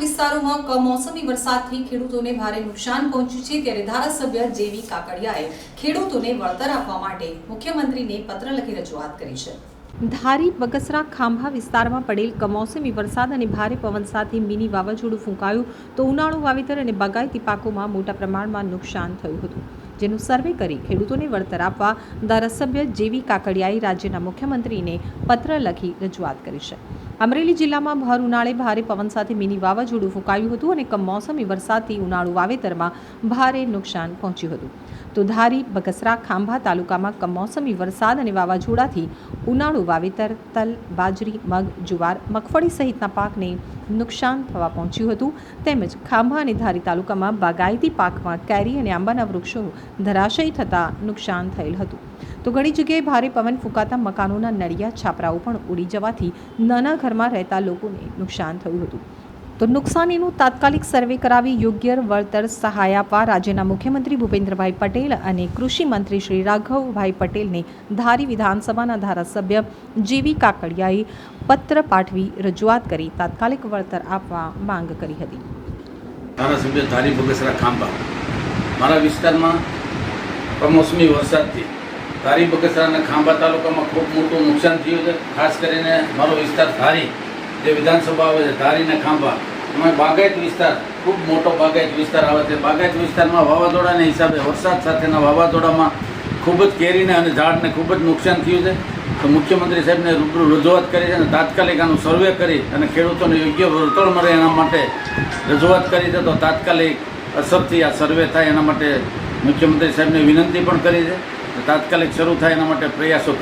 વિસ્તારોમાં કમોસમી વરસાદથી ખેડૂતોને ભારે નુકસાન પહોંચ્યું છે ત્યારે ધારાસભ્ય જેવી કાકડિયાએ ખેડૂતોને વળતર આપવા માટે મુખ્યમંત્રીને પત્ર લખી રજૂઆત કરી છે. ધારી બગસરા ખાંભા વિસ્તારમાં પડેલ કમોસમી વરસાદ અને ભારે પવન સાથે મિની વાવાઝોડું ફૂંકાયું તો ઉનાળુ વાવેતર અને બાગાયતી પાકોમાં મોટા પ્રમાણમાં નુકસાન થયું હતું. જેનું સર્વે કરી ખેડૂતોને વળતર આપવા ધારાસભ્ય જેવી કાકડિયાએ રાજ્યના મુખ્યમંત્રીને પત્ર લખી રજૂઆત કરી છે. અમરેલી જિલ્લામાં ભર ઉનાળે ભારે પવન સાથે મિની વાવાઝોડું ફૂંકાયું હતું અને કમોસમી વરસાદથી ઉનાળુ વાવેતરમાં ભારે નુકસાન પહોંચ્યું હતું. તો ધારી, બગસરા, ખાંભા તાલુકામાં કમોસમી વરસાદ અને વાવાઝોડાથી ઉનાળુ વાવેતર, તલ, બાજરી, મગ, જુવાર, મગફળી સહિતના પાકને નુકસાન થવા પહોંચ્યું હતું. તેમજ ખાંભા અને ધારી તાલુકામાં બાગાયતી પાકમાં કેરી અને આંબાના વૃક્ષો ધરાશયી થતાં નુકસાન થયેલ હતું. તો ઘણી જગ્યાએ ભારે પવન ફૂંકાતા મકાનોના નળિયા, છાપરાઓ પણ ઉડી જવાથી નાના ઘરમાં રહેતા લોકોને નુકસાન થયું હતું. તો નુકસાનીનું તાત્કાલિક સર્વે કરાવી યોગ્ય વળતર સહાય આપવા રાજ્યના મુખ્યમંત્રી ભૂપેન્દ્રભાઈ પટેલ અને કૃષિ મંત્રી શ્રી રાઘવભાઈ પટેલને ધારી વિધાનસભાના ધારાસભ્ય જીવી કાકડિયાએ પત્ર પાઠવી રજૂઆત કરી તાત્કાલિક વળતર આપવા માંગ કરી હતી. ધારાસભ્ય ધારી બગસરા ખાંભા. મારા વિસ્તારમાં કમોસમી વરસાદથી ધારી બગસરા અને ખાંભા તાલુકામાં ખૂબ મોટું નુકસાન થયું છે. ખાસ કરીને મારો વિસ્તાર ધારી, જે વિધાનસભા આવે છે, ધારી ને ખાંભા. એમાં બાગાયત વિસ્તાર, ખૂબ મોટો બાગાયત વિસ્તાર આવે છે. બાગાયત વિસ્તારમાં વાવાઝોડાના હિસાબે વરસાદ સાથેના વાવાઝોડામાં ખૂબ જ કેરીને અને ઝાડને ખૂબ જ નુકસાન થયું છે. તો મુખ્યમંત્રી સાહેબને રૂબરૂ રજૂઆત કરી છે અને તાત્કાલિક આનું સર્વે કરી અને ખેડૂતોને યોગ્ય વળતર મળે એના માટે રજૂઆત કરી છે. તો તાત્કાલિક અસરથી આ સર્વે થાય એના માટે મુખ્યમંત્રી સાહેબને વિનંતી પણ કરી છે. તાત્કાલિક શરૂ થાય એના માટે પ્રયાસો